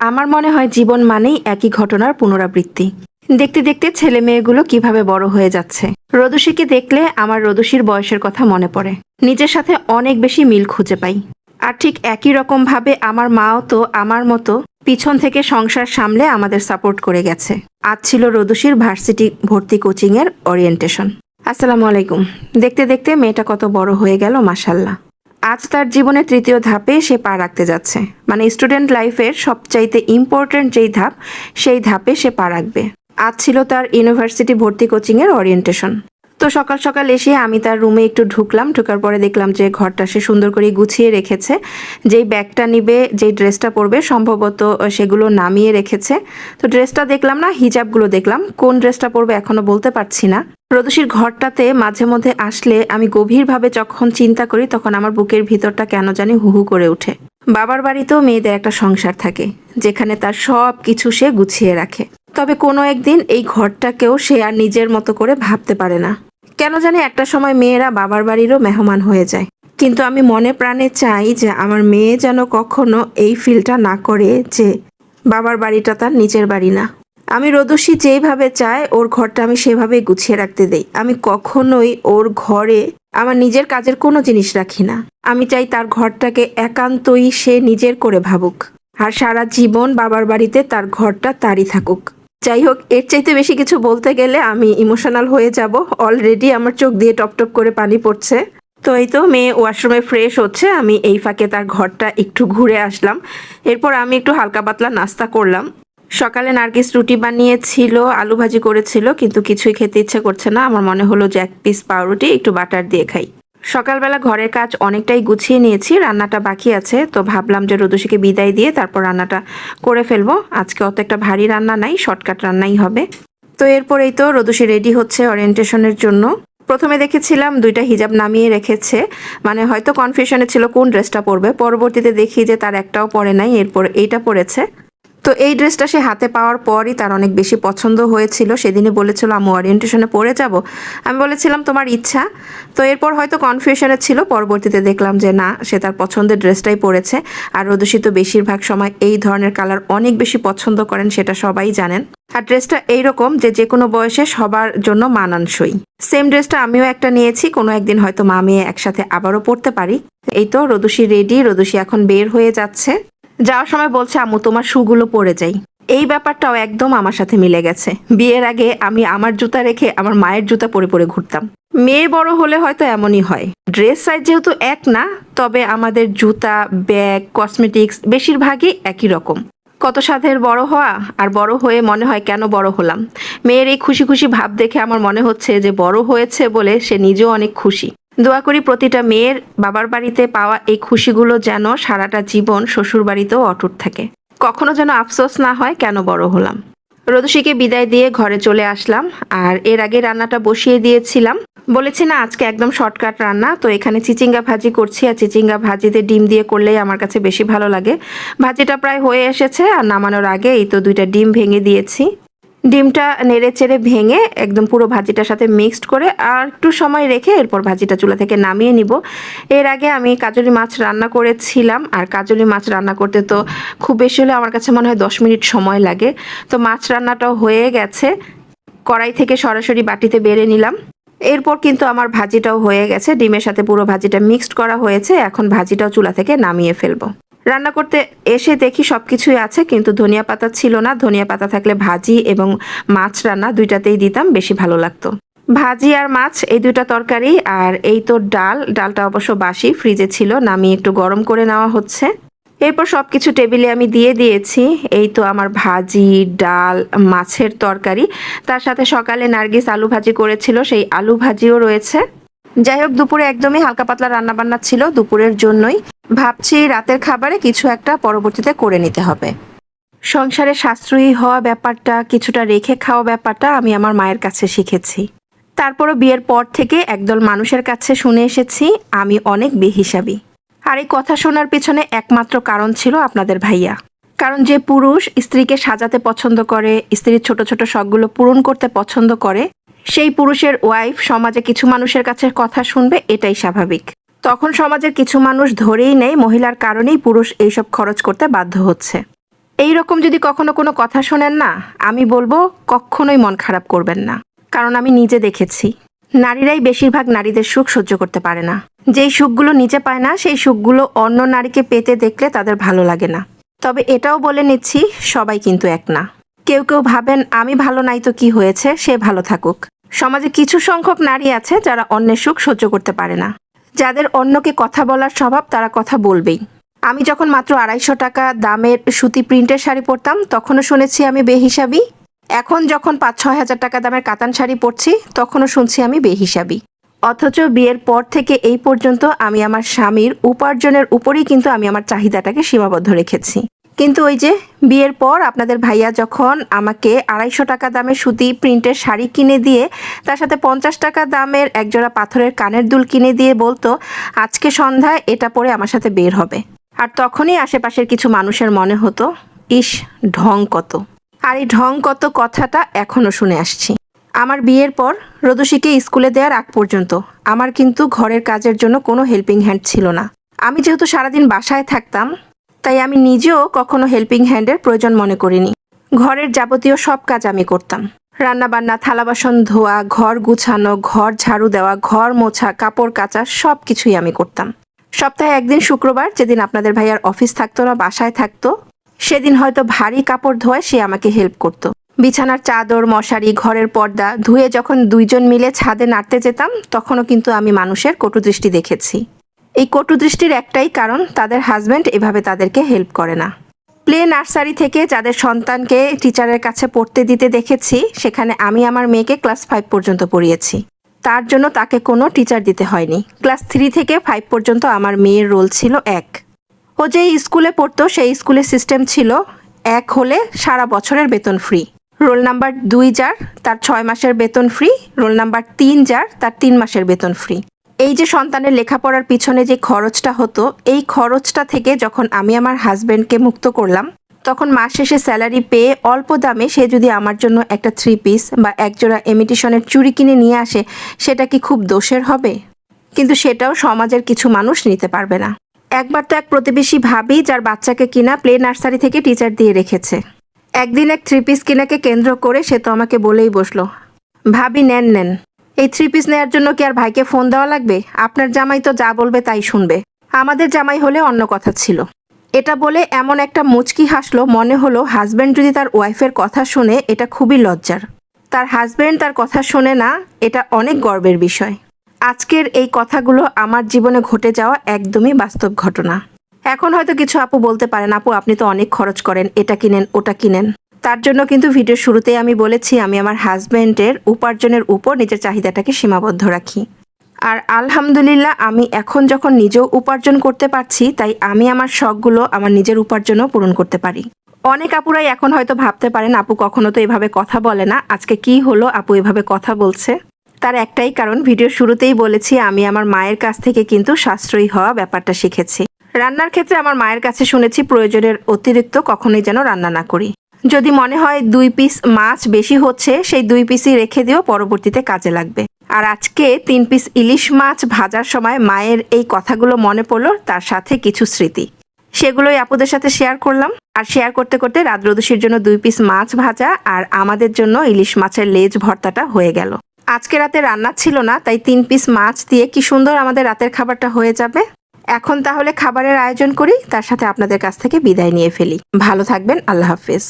আমার মনে হয় জীবন মানেই একই ঘটনার পুনরাবৃত্তি। দেখতে দেখতে ছেলে মেয়েগুলো কীভাবে বড় হয়ে যাচ্ছে। রদুষীকে দেখলে আমার রদুষীর বয়সের কথা মনে পড়ে। নিজের সাথে অনেক বেশি মিল খুঁজে পাই। আর ঠিক একই রকম ভাবে আমার মাও তো আমার মতো পিছন থেকে সংসার সামলে আমাদের সাপোর্ট করে গেছে। আজ ছিল রদুষীর ভার্সিটি ভর্তি কোচিংয়ের ওরিয়েন্টেশন আসসালামু আলাইকুম। দেখতে দেখতে মেয়েটা কত বড় হয়ে গেল মাসাল্লাহ আজ তার জীবনের তৃতীয় ধাপে সে পা রাখতে যাচ্ছে। মানে স্টুডেন্ট লাইফের সবচাইতে ইম্পর্ট্যান্ট যেই ধাপ, সেই ধাপে সে পা রাখবে। আজ ছিল তার ইউনিভার্সিটি ভর্তি কোচিংয়ের ওরিয়েন্টেশন তো সকাল সকাল এসে আমি তার রুমে একটু ঢুকলাম, ঢুকার পরে দেখলাম যে ঘরটা সে সুন্দর করে গুছিয়ে রেখেছে। যেই ব্যাগটা নিবে, যেই ড্রেসটা পরবে, সম্ভবত সেগুলো নামিয়ে রেখেছে। তো ড্রেসটা দেখলাম না, হিজাবগুলো দেখলাম। কোন ড্রেসটা পরবে এখনও বলতে পারছি না। প্রদোষীর ঘরটাতে মাঝে মধ্যে আসলে আমি গভীরভাবে যখন চিন্তা করি, তখন আমার বুকের ভিতরটা কেন জানি হুহু করে ওঠে। বাবার বাড়িতেও মেয়েদের একটা সংসার থাকে, যেখানে তার সব কিছু সে গুছিয়ে রাখে। তবে কোনো একদিন এই ঘরটাকেও সে আর নিজের মতো করে ভাবতে পারে না। কেন জানি একটা সময় মেয়েরা বাবার বাড়িরও মেহমান হয়ে যায়। কিন্তু আমি মনে প্রাণে চাই যে আমার মেয়ে যেন কখনো এই ফিলটা না করে যে বাবার বাড়িটা তার নিজের বাড়ি না। আমি রদস্যি যেইভাবে চায়, ওর ঘরটা আমি সেভাবেই গুছিয়ে রাখতে দেই। আমি কখনোই ওর ঘরে আমার নিজের কাজের কোনো জিনিস রাখি না। আমি চাই তার ঘরটাকে একান্তই সে নিজের করে ভাবুক। আর সারা জীবন বাবার বাড়িতে তার ঘরটা তারই থাকুক। যাই হোক, এর চাইতে বেশি কিছু বলতে গেলে আমি ইমোশনাল হয়ে যাব। অলরেডি আমার চোখ দিয়ে টপ টপ করে পানি পড়ছে। তো এই তো, মেয়ে ওয়াশরুমে ফ্রেশ হচ্ছে। আমি এই ফাঁকে তার ঘরটা একটু ঘুরে আসলাম। এরপর আমি একটু হালকা পাতলা নাস্তা করলাম। সকালে নার্গিস রুটি বানিয়েছিল, আলু ভাজি করেছিল, কিন্তু কিছুই খেতে ইচ্ছে করছে না। আমার মনে হলো যে এক পিস পাউরুটি, একটু বাটার দিয়ে খাই। সকালবেলা ঘরের কাজ অনেকটাই গুছিয়ে নিয়েছি, রান্নাটা বাকি আছে, তো ভাবলাম যে রদুষিকে বিদায় দিয়ে তারপর রান্নাটা করে ফেলব। আজকে অত একটা ভারী রান্না নাই শর্টকাট রান্নাই হবে। তো এরপরেই তো রদুষি রেডি হচ্ছে ওরিয়েন্টেশনের জন্য। প্রথমে দেখেছিলাম দুইটা হিজাব নামিয়ে রেখেছে মানে হয়তো কনফিউশনে ছিল কোন ড্রেসটা পরবে। পরবর্তীতে দেখি যে তার একটাও পরে নাই, এরপর এইটা পরেছে। তো এই ড্রেসটা সে হাতে পাওয়ার পরই তার অনেক বেশি পছন্দ হয়েছিল। সেদিনই বলেছিল আমি ওরিয়েন্টেশনে পরে যাব? আমি বলেছিলাম, তোমার ইচ্ছা। তো এরপর হয়তো কনফিউশনে ছিল। পরবর্তীতে দেখলাম যে, না, সে তার পছন্দের ড্রেসটাই পরেছে। আর রদুষিত বেশিরভাগ সময় এই ধরনের কালার অনেক বেশি পছন্দ করেন, সেটা সবাই জানেন। আর ড্রেসটা এইরকম যে যে কোনো বয়সে সবার জন্য মানানসই। সেম ড্রেসটা আমিও একটা নিয়েছি, কোনো একদিন হয়তো মা মেয়ে একসাথে আবারও পরতে পারি। এই তো রদুষি রেডি রদুষি এখন বের হয়ে যাচ্ছে। যাওয়ার সময় বলছে, আম্মু, তোমার শুগুলো পরে যাই। এই ব্যাপারটাও একদম আমার সাথে মিলে গেছে। বিয়ের আগে আমি আমার জুতা রেখে আমার মায়ের জুতা পরে পরে ঘুরতাম। মেয়ে বড় হলে হয়তো এমনই হয়। ড্রেস সাইজ যেহেতু এক না, তবে আমাদের জুতা, ব্যাগ, কসমেটিক্স বেশিরভাগই একই রকম। কত সাধের বড় হওয়া আর বড় হয়ে মনে হয় কেন বড় হলাম? মেয়ের এই খুশি খুশি ভাব দেখে আমার মনে হচ্ছে যে বড় হয়েছে বলে সে নিজেও অনেক খুশি। দোয়া করি প্রতিটা মেয়ের বাবার বাড়িতে পাওয়া এই খুশিগুলো যেন সারাটা জীবন শ্বশুর বাড়িতেও অটুট থাকে। কখনো যেন আফসোস না হয় কেন বড় হলাম। রদুষিকে বিদায় দিয়ে ঘরে চলে আসলাম আর এর আগে রান্নাটা বসিয়ে দিয়েছিলাম। বলেছি, না, আজকে একদম শর্টকাট রান্না, তো এখানে চিচিঙ্গা ভাজি করছি আর চিচিঙ্গা ভাজিতে ডিম দিয়ে করলেই আমার কাছে বেশি ভালো লাগে। ভাজিটা প্রায় হয়ে এসেছে আর নামানোর আগে এই তো দুইটা ডিম ভেঙে দিয়েছি। ডিমটা নেড়ে চেড়ে ভেঙে একদম পুরো ভাজিটার সাথে মিক্সড করে আর একটু সময় রেখে এরপর ভাজিটা চুলা থেকে নামিয়ে নিব। এর আগে আমি কাজলি মাছ রান্না করেছিলাম আর কাজলি মাছ রান্না করতে তো খুব বেশি হলে আমার কাছে মনে হয় দশ মিনিট সময় লাগে। তো মাছ রান্নাটাও হয়ে গেছে। কড়াই থেকে সরাসরি বাটিতে বেড়ে নিলাম। এরপর কিন্তু আমার ভাজিটাও হয়ে গেছে। ডিমের সাথে পুরো ভাজিটা মিক্সড করা হয়েছে। এখন ভাজিটাও চুলা থেকে নামিয়ে ফেলব। রান্না করতে এসে দেখি সব কিছুই আছে, কিন্তু ধনিয়া পাতা ছিল না। ধনিয়া পাতা থাকলে ভাজি এবং মাছ রান্না দুইটাতেই দিতাম, বেশি ভালো লাগতো। ভাজি আর মাছ, এই দুইটা তরকারি আর এই তো ডাল। ডালটা অবশ্য বাসি, ফ্রিজে ছিল, নামিয়ে একটু গরম করে নেওয়া হচ্ছে। এরপর সব কিছু টেবিলে আমি দিয়ে দিয়েছি। এই তো আমার ভাজি, ডাল, মাছের তরকারি। তার সাথে সকালে নার্গিস আলু ভাজি করেছিল, সেই আলু ভাজিও রয়েছে। যাই হোক দুপুরে একদমই হালকা পাতলা রান্না বান্না ছিল দুপুরের জন্যই। ভাবছি রাতের খাবারে কিছু একটা পরবর্তীতে করে নিতে হবে। সংসারে সাশ্রয়ী হওয়া ব্যাপারটা, কিছুটা রেখে খাওয়া ব্যাপারটা আমি আমার মায়ের কাছে শিখেছি। তারপরও বিয়ের পর থেকে একদল মানুষের কাছে শুনে এসেছি, আমি অনেক বেহিসাবি। আর এই কথা শোনার পিছনে একমাত্র কারণ ছিল আপনাদের ভাইয়া। কারণ যে পুরুষ স্ত্রীকে সাজাতে পছন্দ করে, স্ত্রীর ছোট ছোট শখগুলো পূরণ করতে পছন্দ করে সেই পুরুষের ওয়াইফ সমাজে কিছু মানুষের কাছে কথা শুনবে, এটাই স্বাভাবিক। তখন সমাজের কিছু মানুষ ধরেই নেই মহিলার কারণেই পুরুষ এইসব খরচ করতে বাধ্য হচ্ছে। এই রকম যদি কখনো কোনো কথা শোনেন না, আমি বলব কখনোই মন খারাপ করবেন না। কারণ আমি নিজে দেখেছি। নারীরাই বেশিরভাগ নারীদের সুখ সহ্য করতে পারে না। যেই সুখগুলো নিজে পায় না, সেই সুখগুলো অন্য নারীকে পেতে দেখলে তাদের ভালো লাগে না। তবে এটাও বলে নিচ্ছি, সবাই কিন্তু এক না। কেউ কেউ ভাবেন, আমি ভালো নাই তো কি হয়েছে? সে ভালো থাকুক। সমাজে কিছু সংখ্যক নারী আছে যারা অন্যের সুখ সহ্য করতে পারে না। যাদের অন্যকে কথা বলার স্বভাব তারা কথা বলবেই। আমি যখন মাত্র আড়াইশো টাকা দামের সুতি প্রিন্টের শাড়ি পরতাম, তখনও শুনেছি আমি বেহিসাবি। এখন যখন পাঁচ ছয় হাজার টাকা দামের কাতান শাড়ি পরছি, তখনও শুনছি আমি বেহিসাবি। অথচ বিয়ের পর থেকে এই পর্যন্ত আমি আমার স্বামীর উপার্জনের উপরেই কিন্তু আমি আমার চাহিদাটাকে সীমাবদ্ধ রেখেছি। কিন্তু ওই যে বিয়ের পর আপনাদের ভাইয়া যখন আমাকে আড়াইশো টাকা দামের সুতি প্রিন্টের শাড়ি কিনে দিয়ে, তার সাথে পঞ্চাশ টাকা দামের একজোড়া পাথরের কানের দুল কিনে দিয়ে বলতো, আজকে সন্ধ্যায় এটা পরে আমার সাথে বের হবে। আর তখনই আশেপাশের কিছু মানুষের মনে হতো, ইস, ঢং কত। আর এই ঢং কত কথাটা এখনও শুনে আসছি। আমার বিয়ের পর রদুষিকে স্কুলে দেওয়ার আগ পর্যন্ত আমার কিন্তু ঘরের কাজের জন্য কোনো হেল্পিং হ্যান্ড ছিল না। আমি যেহেতু সারাদিন বাসায় থাকতাম তাই আমি নিজেও কখনো হেল্পিং হ্যান্ডের প্রয়োজন মনে করিনি। ঘরের যাবতীয় সব কাজ আমি করতাম। রান্নাবান্না থালা বাসন ধোয়া, ঘর গুছানো, ঘর ঝাড়ু দেওয়া, ঘর মোছা, কাপড় কাচা সব কিছুই আমি করতাম। সপ্তাহে একদিন শুক্রবার, যেদিন আপনাদের ভাইয়ার অফিস থাকতো না, বাসায় থাকতো, সেদিন হয়তো ভারী কাপড় ধোয়ায় সে আমাকে হেল্প করতো। বিছানার চাদর, মশারি, ঘরের পর্দা, ধুয়ে যখন দুইজন মিলে ছাদে নাড়তে যেতাম, তখনও কিন্তু আমি মানুষের কটুদৃষ্টি দেখেছি। এই কটুদৃষ্টির একটাই কারণ, তাদের হাজব্যান্ড এভাবে তাদেরকে হেল্প করে না। প্লে নার্সারি থেকে যাদের সন্তানকে টিচারের কাছে পড়তে দিতে দেখেছি, সেখানে আমি আমার মেয়েকে ক্লাস ফাইভ পর্যন্ত পড়িয়েছি। তার জন্য তাকে কোনো টিচার দিতে হয়নি। ক্লাস থ্রি থেকে ফাইভ পর্যন্ত আমার মেয়ের রোল ছিল এক। ও যে স্কুলে পড়তো, সেই স্কুলের সিস্টেম ছিল এক হলে সারা বছরের বেতন ফ্রি রোল নাম্বার দুই যার, তার ছয় মাসের বেতন ফ্রি রোল নাম্বার তিন যার, তার তিন মাসের বেতন ফ্রি এই যে সন্তানের লেখাপড়ার পিছনে যে খরচটা হতো, এই খরচটা থেকে যখন আমি আমার হাজব্যান্ডকে মুক্ত করলাম, তখন মাস শেষে স্যালারি পেয়ে অল্প দামে সে যদি আমার জন্য একটা থ্রি পিস বা একজোড়া এমিটিশনের চুরি কিনে নিয়ে আসে, সেটা কি খুব দোষের হবে? কিন্তু সেটাও সমাজের কিছু মানুষ নিতে পারবে না। একবার তো এক প্রতিবেশী ভাবি যার বাচ্চাকে কিনা প্লে নার্সারি থেকে টিচার দিয়ে রেখেছে। একদিন এক থ্রি পিস কিনাকে কেন্দ্র করে সে তো আমাকে বলেই বসল, ভাবি, নেন নেন। এই থ্রি পিস নেওয়ার জন্য কি আর ভাইকে ফোন দেওয়া লাগবে? আপনার জামাই তো যা বলবে তাই শুনবে। আমাদের জামাই হলে অন্য কথা ছিল। এটা বলে এমন একটা মুচকি হাসলো, মনে হলো হাজব্যান্ড যদি তার ওয়াইফের কথা শুনে, এটা খুবই লজ্জার। তার হাজব্যান্ড তার কথা শোনে না, এটা অনেক গর্বের বিষয়। আজকের এই কথাগুলো আমার জীবনে ঘটে যাওয়া একদমই বাস্তব ঘটনা। এখন হয়তো কিছু আপু বলতে পারেন, আপু, আপনি তো অনেক খরচ করেন, এটা কিনেন, ওটা কিনেন। তার জন্য কিন্তু ভিডিওর শুরুতেই আমি বলেছি, আমি আমার হাজব্যান্ডের উপার্জনের উপর নিজের চাহিদাটাকে সীমাবদ্ধ রাখি। আর আলহামদুলিল্লাহ, আমি এখন যখন নিজেও উপার্জন করতে পারছি, তাই আমি আমার শখগুলো, আমার নিজের উপার্জনও পূরণ করতে পারি। অনেক আপুরাই এখন হয়তো ভাবতে পারেন, আপু কখনো তো এভাবে কথা বলে না, আজকে কি হলো, আপু এভাবে কথা বলছে? তার একটাই কারণ ভিডিও শুরুতেই বলেছি, আমি আমার মায়ের কাছ থেকে কিন্তু সাশ্রয়ী হওয়া ব্যাপারটা শিখেছি। রান্নার ক্ষেত্রে আমার মায়ের কাছে শুনেছি, প্রয়োজনের অতিরিক্ত কখনোই যেন রান্না না করি। যদি মনে হয় দুই পিস মাছ বেশি হচ্ছে, সেই দুই পিসই রেখে দিও, পরবর্তীতে কাজে লাগবে। আর আজকে তিন পিস ইলিশ মাছ ভাজার সময় মায়ের এই কথাগুলো মনে পড়ল, তার সাথে কিছু স্মৃতি। সেগুলোই আপুদের সাথে শেয়ার করলাম। আর শেয়ার করতে করতে রাত রদুষির জন্য দুই পিস মাছ ভাজা আর আমাদের জন্য ইলিশ মাছের লেজ ভর্তাটা হয়ে গেল। আজকে রাতে রান্না ছিল না, তাই তিন পিস মাছ দিয়ে কি সুন্দর আমাদের রাতের খাবারটা হয়ে যাবে? এখন তাহলে খাবারের আয়োজন করি, তার সাথে আপনাদের কাছ থেকে বিদায় নিয়ে ফেলি। ভালো থাকবেন, আল্লাহ হাফিজ।